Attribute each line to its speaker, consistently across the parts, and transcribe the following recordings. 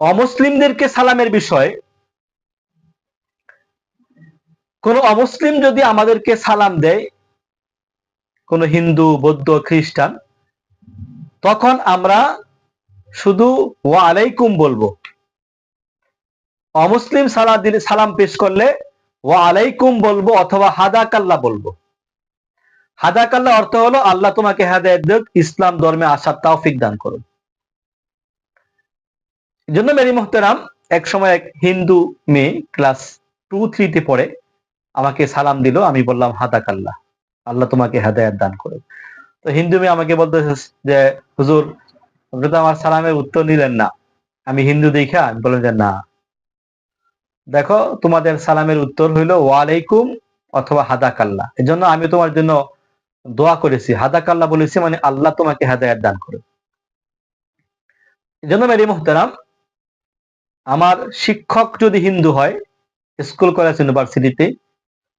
Speaker 1: অমুসলিমদেরকে সালামের বিষয়, কোন অমুসলিম যদি আমাদেরকে সালাম দেয়, কোন হিন্দু, বৌদ্ধ, খ্রিস্টান, তখন আমরা শুধু ওয়া আলাইকুম বলব। অমুসলিম সালা দিলে, সালাম পেশ করলে ওয়া আলাইকুম বলব অথবা হাদাকাল্লা বলব। হাদাকাল্লা অর্থ হলো, আল্লাহ তোমাকে হেদায়ত ইসলাম ধর্মে আসার তাওফিক দান করুন। জন্য মেরি মোহতারাম এক সময় এক হিন্দু মেয়ে ক্লাস টু, থ্রিতে পড়ে, আমাকে সালাম দিল। আমি বললাম হাদাকাল্লা আল্লাহ। তোমাকে হেদায়ত দান করে তো হিন্দু মেয়ে আমাকে বলতে যে, হুজুর, আপনি তো আমার সালামের উত্তর নিলেন না। আমি হিন্দু দেখা, আমি বললাম যে, না। দেখো, তোমাদের সালামের উত্তর হইল, ওয়ালাইকুম অথবা হাদাকাল্লা এই জন্য আমি তোমার জন্য দোয়া করেছি। হাদাকাল্লা বলেছি মানে আল্লাহ তোমাকে হেদায়ত দান এই জন্য মেরি মোহতারাম আমার শিক্ষক যদি হিন্দু হয়, স্কুল কলেজ ইউনিভার্সিটিতে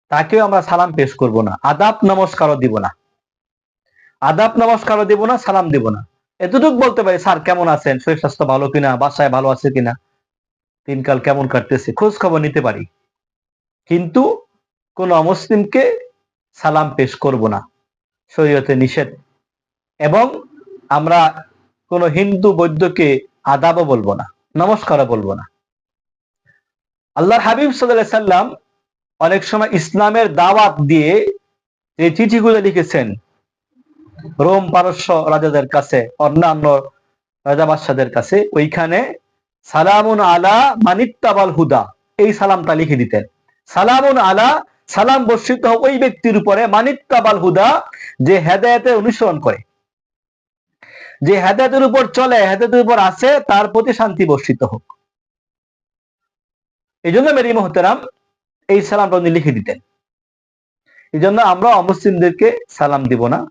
Speaker 1: তাকেও আমরা সালাম পেশ করব না। আদাব নমস্কারও দিব না। আদাব নমস্কারও দিব না, সালাম দিব না। এতটুক বলতে পারি, স্যার, কেমন আছেন? শরীর স্বাস্থ্য ভালো কিনা? বাসায় ভালো আছে কিনা? দিনকাল কেমন কাটতেছে? খোঁজ খবর নিতে পারি। কিন্তু কোন অমুসলিমকে সালাম পেশ করব না। শরীয়তে নিষেধ। এবং আমরা কোন হিন্দু বৈদ্যকে আদাবও বলব না। নমস্কারও বলব না। আল্লাহর হাবিব সাল্লাহ সাল্লাম অনেক সময় ইসলামের দাওয়াত দিয়ে যে চিঠিগুলো লিখেছেন, রোম পারস্য রাজাদের কাছে, অন্যান্য রাজা বাদশাদের কাছে, ওইখানে সালামুন আলা মানিত্তাবাল হুদা, এই সালামটা লিখে দিতেন। সালামুন আলা, সালাম বর্ষিত ওই ব্যক্তির উপরে মানিত্তাবাল হুদা যে হেদায়তের অনুসরণ করে। যে হেদায়তের উপর চলে, হেদায়তের উপর আছে তার প্রতি শান্তি বর্ষিত হোক। এই জন্য মেরি মোহতারাম এই সালামটা উনি লিখে দিতেন। এই জন্য আমরা অমুসলিমদেরকে সালাম দিব না।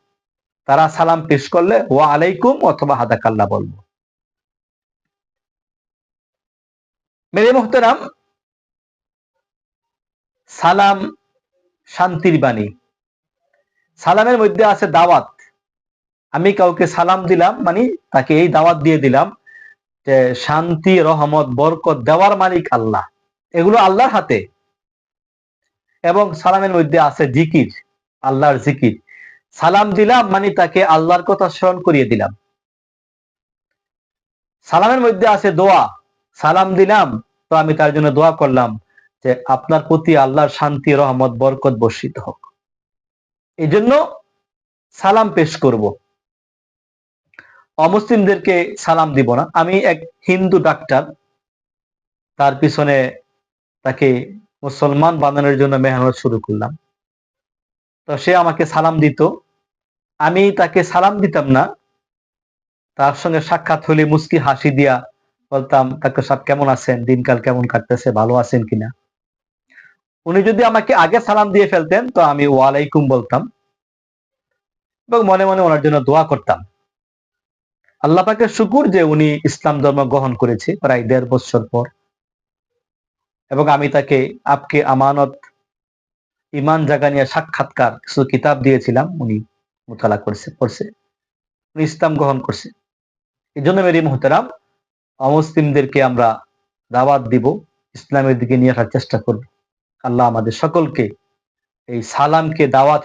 Speaker 1: তারা সালাম পেশ করলে, ওয়া আলাইকুম অথবা হাদাকাল্লা বলব। মেরে মোহতারাম, সালাম শান্তির বাণী। সালামের মধ্যে আছে দাওয়াত। আমি কাউকে সালাম দিলাম মানে তাকে এই দাওয়াত দিয়ে দিলাম যে শান্তি, রহমত, বরকত দেওয়ার মালিক আল্লাহ। এগুলো আল্লাহর হাতে। এবং সালামের মধ্যে আছে জিকির, আল্লাহর জিকির। সালাম দিলাম মানে তাকে আল্লাহর কথা স্মরণ করিয়ে দিলাম। সালামের মধ্যে আছে দোয়া। সালাম দিলাম, তো আমি তার জন্য দোয়া করলাম যে আপনার প্রতি আল্লাহর শান্তি, রহমত, বরকত বর্ষিত হোক। এই জন্য সালাম পেশ করব। অমুসলিমদেরকে সালাম দিব না। আমি এক হিন্দু ডাক্তার। তার পিছনে তাকে মুসলমান বানানোর জন্য মেহনত শুরু করলাম। তো সে আমাকে সালাম দিত। আমি তাকে সালাম দিতাম না। তার সঙ্গে সাক্ষাৎ হলে মুস্কি হাসি দিয়া বলতাম ডাক্তার সাহেব, কেমন আছেন? দিনকাল কেমন কাটতেছে? ভালো আছেন কিনা? উনি যদি আমাকে আগে সালাম দিয়ে ফেলতেন, তো আমি ওয়ালাইকুম বলতাম এবং মনে মনে ওনার জন্য দোয়া করতাম। আল্লাহ পাকে শুকুর যে উনি ইসলাম ধর্ম গ্রহণ করেছে প্রায় দেড় বছর পর। এবং আমি তাকে আপকে আমানত ইমান জাগা নিয়ে সাক্ষাৎকার, কিছু কিতাব দিয়েছিলাম, উনি মোতালা করছে, পড়ছে। উনি ইসলাম গ্রহণ করছে। এই জন্য মেরি মোহতারাম, অমুসলিমদেরকে আমরা দাওয়াত দিব, ইসলামের দিকে নিয়ে আসার চেষ্টা করব। আল্লাহ আমাদের সকলকে এই সালামকে, দাওয়াত